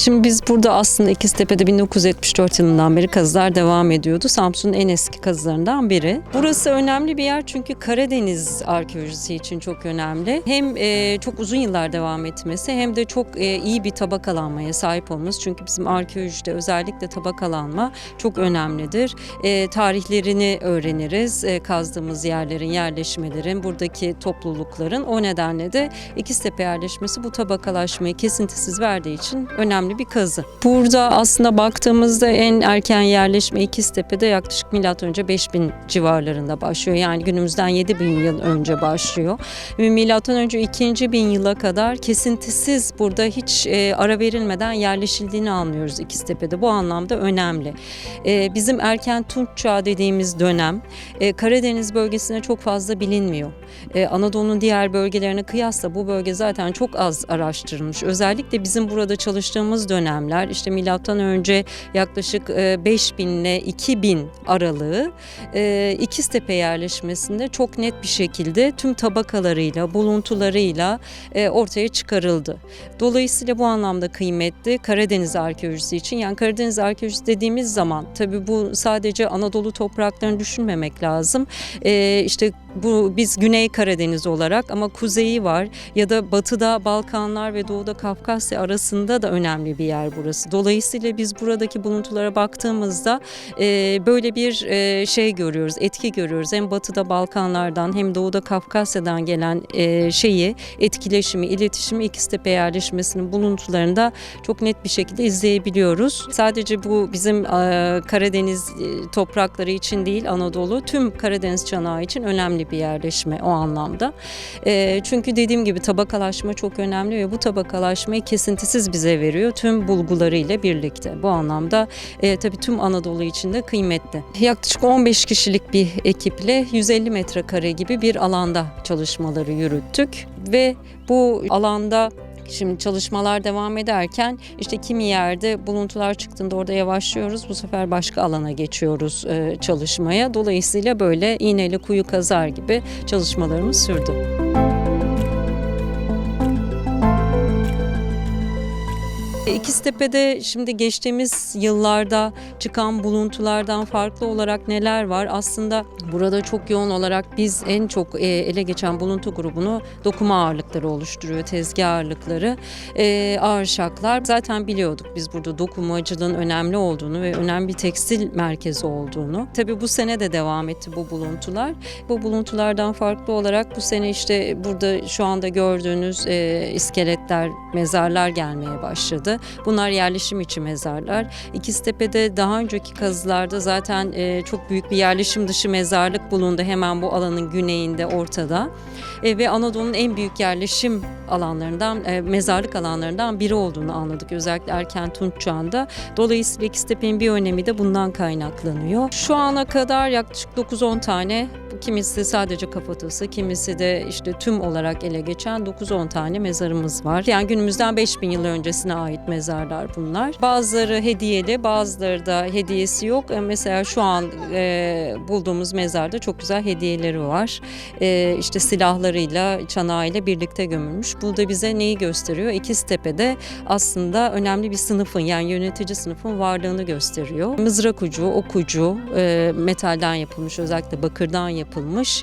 Şimdi biz burada aslında İkiztepe'de 1974 yılından beri kazılar devam ediyordu. Samsun'un en eski kazılarından biri. Burası önemli bir yer çünkü Karadeniz arkeolojisi için çok önemli. Hem e, çok uzun yıllar devam etmesi hem de çok e, iyi bir tabakalanmaya sahip olması. Çünkü bizim arkeolojide özellikle tabakalanma çok önemlidir. E, tarihlerini öğreniriz. E, kazdığımız yerlerin, yerleşmelerin, buradaki toplulukların. O nedenle de İkiztepe yerleşmesi bu tabakalaşmayı kesintisiz verdiği için önemli bir kazı. Burada aslında baktığımızda en erken yerleşme İkiztepe'de yaklaşık milattan önce 5000 civarlarında başlıyor. Yani günümüzden 7000 yıl önce başlıyor. Ve milattan önce 2000 yıla kadar kesintisiz burada hiç e, ara verilmeden yerleşildiğini anlıyoruz İkiztepe'de. Bu anlamda önemli. E, bizim erken Tunç Çağı dediğimiz dönem e, Karadeniz bölgesine çok fazla bilinmiyor. Anadolu'nun diğer bölgelerine kıyasla bu bölge zaten çok az araştırılmış. Özellikle bizim burada çalıştığımız dönemler işte milattan önce yaklaşık e, 5000 ile 2000 aralığı e, İkiztepe yerleşmesinde çok net bir şekilde tüm tabakalarıyla, buluntularıyla e, ortaya çıkarıldı. Dolayısıyla bu anlamda kıymetli Karadeniz arkeolojisi için. Yani Karadeniz arkeolojisi dediğimiz zaman tabii bu sadece Anadolu topraklarını düşünmemek lazım. E, işte bu biz Güney Karadeniz olarak ama kuzeyi var ya da batıda Balkanlar ve doğuda Kafkasya arasında da önemli bir yer burası. Dolayısıyla biz buradaki buluntulara baktığımızda e, böyle bir e, şey görüyoruz, etki görüyoruz. Hem batıda Balkanlardan hem doğuda Kafkasya'dan gelen e, şeyi, etkileşimi, iletişimi İkiztepe yerleşmesinin buluntularında çok net bir şekilde izleyebiliyoruz. Sadece bu bizim e, Karadeniz e, toprakları için değil Anadolu, tüm Karadeniz çanağı için önemli bir yerleşme o anlamda. E, çünkü dediğim gibi tabakalaşma çok önemli ve bu tabakalaşmayı kesintisiz bize veriyor tüm bulgularıyla birlikte. Bu anlamda e, tabii tüm Anadolu için de kıymetli. Yaklaşık 15 kişilik bir ekiple 150 metrekare gibi bir alanda çalışmaları yürüttük ve bu alanda Şimdi çalışmalar devam ederken işte kimi yerde buluntular çıktığında orada yavaşlıyoruz. Bu sefer başka alana geçiyoruz e, çalışmaya. Dolayısıyla böyle iğneli kuyu kazar gibi çalışmalarımız sürdü. İkiztepe'de şimdi geçtiğimiz yıllarda çıkan buluntulardan farklı olarak neler var? Aslında burada çok yoğun olarak biz en çok e, ele geçen buluntu grubunu dokuma ağırlıkları oluşturuyor, tezgah ağırlıkları, e, ağır şaklar. Zaten biliyorduk biz burada dokumacılığın önemli olduğunu ve önemli bir tekstil merkezi olduğunu. Tabii bu sene de devam etti bu buluntular. Bu buluntulardan farklı olarak bu sene işte burada şu anda gördüğünüz e, iskeletler, mezarlar gelmeye başladı. Bunlar yerleşim içi mezarlar. İkiztepe'de daha önceki kazılarda zaten e, çok büyük bir yerleşim dışı mezarlık bulundu hemen bu alanın güneyinde, ortada. E, ve Anadolu'nun en büyük yerleşim alanlarından, e, mezarlık alanlarından biri olduğunu anladık. Özellikle erken Tunç. Dolayısıyla İkiztepe'nin bir önemi de bundan kaynaklanıyor. Şu ana kadar yaklaşık 9-10 tane Kimisi sadece kafatası, kimisi de işte tüm olarak ele geçen 9-10 tane mezarımız var. Yani günümüzden 5000 yıl öncesine ait mezarlar bunlar. Bazıları hediyeli, bazıları da hediyesi yok. E, Mesela şu an e, bulduğumuz mezarda çok güzel hediyeleri var. E, işte silahlarıyla, çanağıyla birlikte gömülmüş. Bu da bize neyi gösteriyor? İkiztepe'de aslında önemli bir sınıfın yani yönetici sınıfın varlığını gösteriyor. Mızrak ucu, ok e, metalden yapılmış özellikle bakırdan yapılmış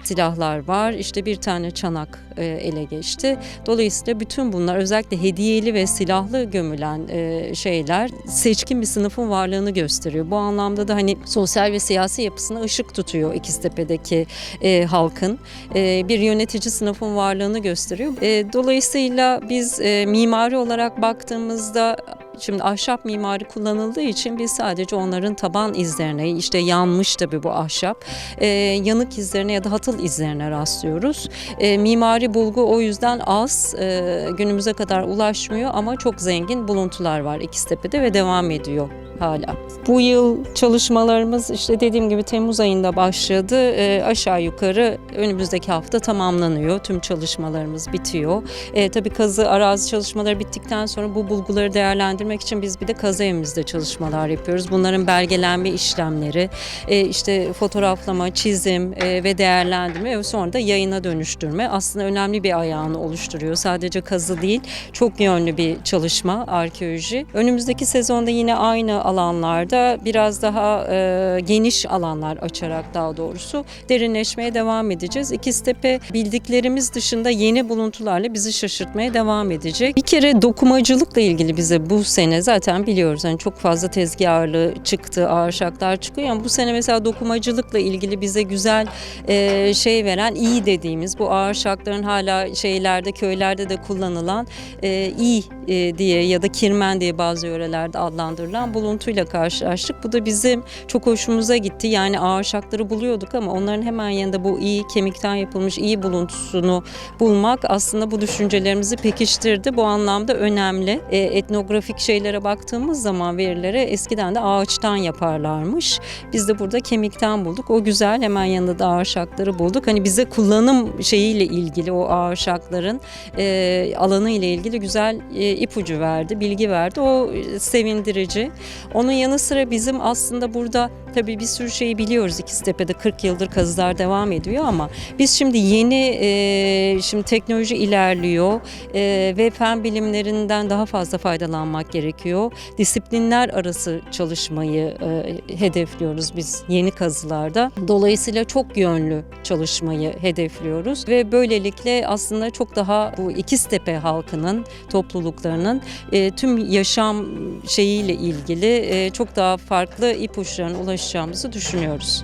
silahlar var. İşte bir tane çanak e, ele geçti. Dolayısıyla bütün bunlar özellikle hediyeli ve silahlı gömülen e, şeyler seçkin bir sınıfın varlığını gösteriyor. Bu anlamda da hani sosyal ve siyasi yapısına ışık tutuyor İkiztepe'deki e, halkın. Bir yönetici sınıfın varlığını gösteriyor. Dolayısıyla biz mimari olarak baktığımızda Şimdi ahşap mimari kullanıldığı için biz sadece onların taban izlerine, işte yanmış tabii bu ahşap, e, yanık izlerine ya da hatıl izlerine rastlıyoruz. E, mimari bulgu o yüzden az, e, günümüze kadar ulaşmıyor ama çok zengin buluntular var İkiztepe'de ve devam ediyor hala. Bu yıl çalışmalarımız işte dediğim gibi Temmuz ayında başladı. E, aşağı yukarı önümüzdeki hafta tamamlanıyor. Tüm çalışmalarımız bitiyor. E, tabii kazı arazi çalışmaları bittikten sonra bu bulguları değerlendirmek geliştirmek için biz bir de kazı evimizde çalışmalar yapıyoruz. Bunların belgelenme işlemleri, e, işte fotoğraflama, çizim e, ve değerlendirme ve sonra da yayına dönüştürme aslında önemli bir ayağını oluşturuyor. Sadece kazı değil, çok yönlü bir çalışma arkeoloji. Önümüzdeki sezonda yine aynı alanlarda biraz daha e, geniş alanlar açarak daha doğrusu derinleşmeye devam edeceğiz. İkiztepe bildiklerimiz dışında yeni buluntularla bizi şaşırtmaya devam edecek. Bir kere dokumacılıkla ilgili bize bu sene zaten biliyoruz hani çok fazla tezgah çıktı, ağırşaklar çıkıyor. Yani bu sene mesela dokumacılıkla ilgili bize güzel e, şey veren iyi dediğimiz bu ağırşakların hala şeylerde köylerde de kullanılan e, iyi e, diye ya da kirmen diye bazı yörelerde adlandırılan buluntuyla karşılaştık. Bu da bizim çok hoşumuza gitti. Yani ağırşakları buluyorduk ama onların hemen yanında bu iyi kemikten yapılmış iyi buluntusunu bulmak aslında bu düşüncelerimizi pekiştirdi. Bu anlamda önemli. E, etnografik şeylere baktığımız zaman verilere eskiden de ağaçtan yaparlarmış. Biz de burada kemikten bulduk. O güzel. Hemen yanında da ağırşakları bulduk. Hani bize kullanım şeyiyle ilgili o ağırşakların e, alanı ile ilgili güzel e, ipucu verdi, bilgi verdi. O sevindirici. Onun yanı sıra bizim aslında burada tabii bir sürü şeyi biliyoruz. İkiztepe'de 40 yıldır kazılar devam ediyor ama biz şimdi yeni e, şimdi teknoloji ilerliyor e, ve fen bilimlerinden daha fazla faydalanmak gerekiyor. Disiplinler arası çalışmayı e, hedefliyoruz biz yeni kazılarda. Dolayısıyla çok yönlü çalışmayı hedefliyoruz ve böylelikle aslında çok daha bu İkiztepe halkının topluluklarının e, tüm yaşam şeyiyle ilgili e, çok daha farklı ipuçlarına ulaşacağımızı düşünüyoruz.